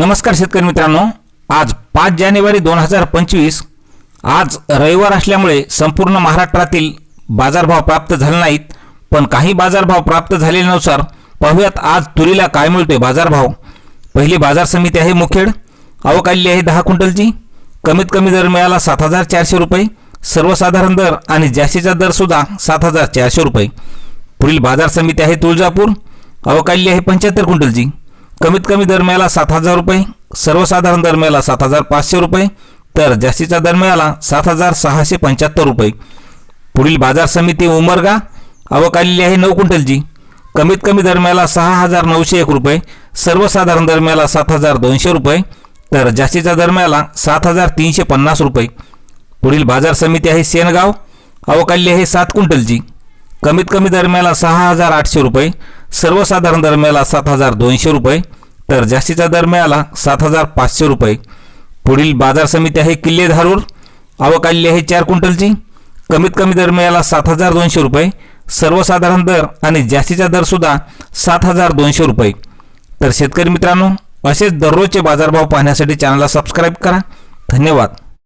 नमस्कार शेतकरी मित्रांनो. आज पाच जानेवारी दोन हजार पंचवीस. आज रविवार असल्यामुळे संपूर्ण महाराष्ट्रातील बाजारभाव प्राप्त झाले नाहीत. पण काही बाजारभाव प्राप्त झालेल्यानुसार पाहूयात आज तुरीला काय मिळतोय बाजारभाव. पहिली बाजार समिती आहे मुखेड. अवकाली आहे दहा क्विंटलची. कमीत कमी दर मिळाला सात हजार चारशे रुपये. सर्वसाधारण दर आणि जास्तीचा दरसुद्धा सात हजार चारशे रुपये. पुढील बाजार समिती आहे तुळजापूर. अवकाली आहे पंच्याहत्तर क्विंटलची. कमीत कमी दर मिळाला सात हजार रुपये सर्वसाधारण दर मिळाला सात हजार पाचशे रुपये तर जास्तीचा दर मिळाला सात हजार सहाशे पंच्याहत्तर रुपये. पुढील बाजार समिती उमरगा अवकालेली आहे नऊ क्विंटलची. कमीत कमी दर मिळाला सहा हजार नऊशे एक रुपये सर्वसाधारण दर मिळाला सात हजार दोनशे रुपये तर जास्तीचा दर मिळाला सात हजार तीनशे पन्नास रुपये. पुढील बाजार समिती आहे सेनगाव अवकाली आहे सात क्विंटलची. कमीत कमी दरम्याला सहा हजार आठशे रुपये सर्वसाधारण दरम्याला सात हजार दोनशे रुपये तर जास्तीचा दरम्याला सात हजार पाचशे रुपये. पुढील बाजार समिती आहे किल्ले धारूर अवकाली आहे चार क्विंटलची. कमीत कमी दरम्याला सात हजार दोनशे रुपये सर्वसाधारण दर आणि जास्तीचा दरसुद्धा सात हजार दोनशे रुपये. तर शेतकरी मित्रांनो असेच दररोजचे बाजारभाव पाहण्यासाठी चॅनलला सबस्क्राईब करा. धन्यवाद.